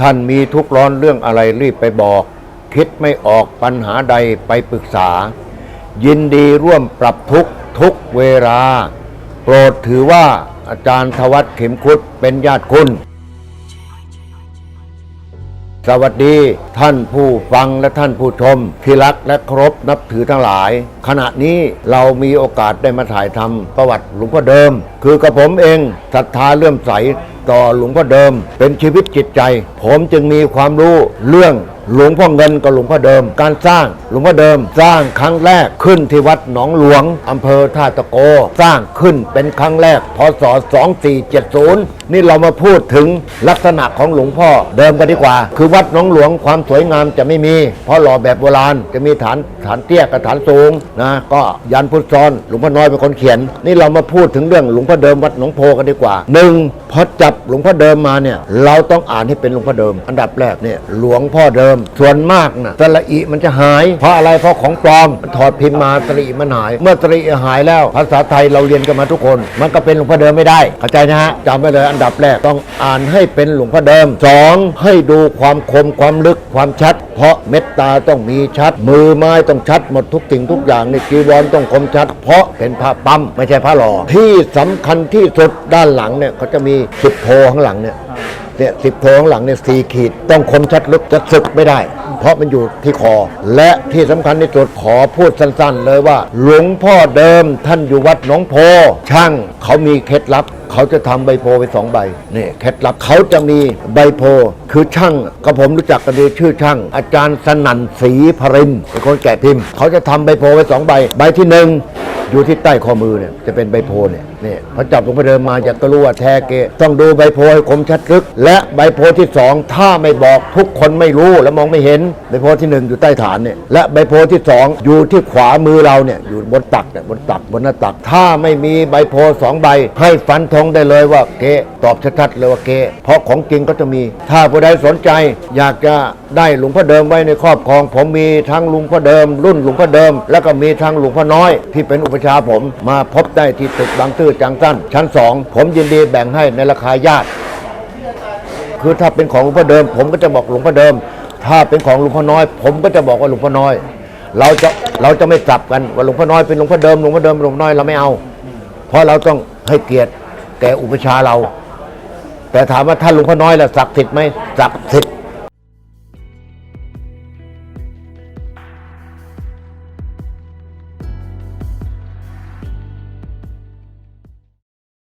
ท่านมีทุกข์ร้อนเรื่องอะไรรีบไปบอก คิดไม่ออกปัญหาใดไปปรึกษา ยินดีร่วมปรับทุกทุกเวลา โปรดถือว่าอาจารย์ทวัตเข็มคุดเป็นญาติคุณ สวัสดีท่านผู้ฟังและท่านผู้ชม ที่รักและเคารพนับถือทั้งหลาย ขณะนี้เรามีโอกาสได้มาถ่ายทำประวัติหลวงพ่อเดิม คือกระผมเองศรัทธาเลื่อมใส ต่อหลวงพ่อเดิม เป็นชีวิตจิตใจ ผมจึงมีความรู้เรื่อง หลวงพ่อเงินกับหลวงพ่อเดิม การสร้างหลวงพ่อเดิม สร้างครั้งแรกขึ้นที่วัดหนองหลวงอำเภอท่าตะโก สร้างขึ้นเป็นครั้งแรกพศ 2470 นี่เรามาพูดถึงลักษณะของหลวงพ่อเดิมกันดีกว่า คือวัดหนองหลวงความสวยงามจะไม่มี เพราะหล่อแบบโบราณจะมีฐานฐานเตี้ยกับฐานสูงนะก็ยันพุทธซ้อนหลวงพ่อน้อยเป็นคนเขียน นี่เรามาพูดถึงเรื่องหลวงพ่อเดิมวัดหนองโพกันดีกว่าหนึ่งพอจับหลวงพ่อเดิมมาเนี่ยเราต้องอ่านให้เป็นหลวงพ่อเดิม อันดับแรกเนี่ยหลวงพ่อเดิมส่วนมากนะสระอีมันจะหาย เพราะอะไรเพราะของปลอมถอดพิมพ์มาสระอีมันหาย เมื่อสระอีหายแล้ว ภาษาไทยเราเรียนกันมาทุกคน มันก็เป็นหลวงพ่อเดิมไม่ได้เข้าใจนะฮะจำไว้เลยอันดับแรกต้องอ่านให้เป็นหลวงพ่อเดิมสองให้ดูความคมความลึกความชัด เพราะเม็ดตาต้องมีชัด มือไม้ต้องชัดหมดทุกสิ่งทุกอย่างในจีวรต้องคมชัด เพราะเป็นพระปั๊มไม่ใช่พระหล่อที่สำคัญที่สุดด้านหลังเนี่ยเขาจะมีสิบโพข้างหลังเนี่ย เนี่ยสิบโพข้างหลังเนี่ยสี่ขีด ต้องคมชัดลึกจะสึกไม่ได้ เพราะมันอยู่ที่คอ และที่สำคัญที่สุดขอพูดสั้นๆ เลยว่า หลวงพ่อเดิมท่านอยู่วัดหนองโพ ช่างเขามีเคล็ดลับเขาจะทำใบโพไปสองใบนี่เคล็ดลับเขาจะมีใบโพ คือช่างกับผมรู้จักกันดีชื่อช่าง อาจารย์สนั่นศรีพรินทร์เป็นคนแกะพิมพ์ เขาจะทำใบโพไปสองใบ ใบที่หนึ่งอยู่ที่ใต้ข้อมือเนี่ยจะเป็นใบโพเนี่ยนี่พอจับลงไปเดินมาจะก็รู้ว่าแท้เกต้องดูใบโพให้คมชัดลึก และใบโพที่สองถ้าไม่บอกทุกคนไม่รู้และมองไม่เห็นใบโพที่หนึ่งอยู่ใต้ฐานเนี่ยและใบโพที่สองอยู่ที่ขวามือเราเนี่ยอยู่บนตักเนี่ยบนตักบนหน้าตัก ถ้าไม่มีใบโพสองใบ ให้ฟันธงได้เลยว่าเกตอบชัดๆเลยว่าเกเพราะของจริงก็จะมี ถ้าผู้ใดสนใจอยากจะได้หลวงพ่อเดิมไว้ในครอบครอง ผมมีทั้งหลวงพ่อเดิม รุ่นหลวงพ่อเดิม แล้วก็มีทั้งหลวงพ่อน้อย ที่เป็นอุปชาผมมาพบได้ที่ตึกบางซื่อจังสั้น ชั้นสองผมยินดีแบ่งให้ในราคาญาติ คือถ้าเป็นของหลวงพ่อเดิม ผมก็จะบอกหลวงพ่อเดิม ถ้าเป็นของหลวงพ่อน้อย ผมก็จะบอกว่าหลวงพ่อน้อย เราจะเราจะไม่กลับกันว่าหลวงพ่อน้อยเป็นหลวงพ่อเดิมหลวงพ่อเดิมหลวงพ่อน้อยเราไม่เอา เพราะเราต้องให้เกียรติแก่อุปชาเรา แต่ถามว่าท่านหลวงพ่อน้อยล่ะศักดิ์สิทธิ์ไหมศักดิ์สิทธิ์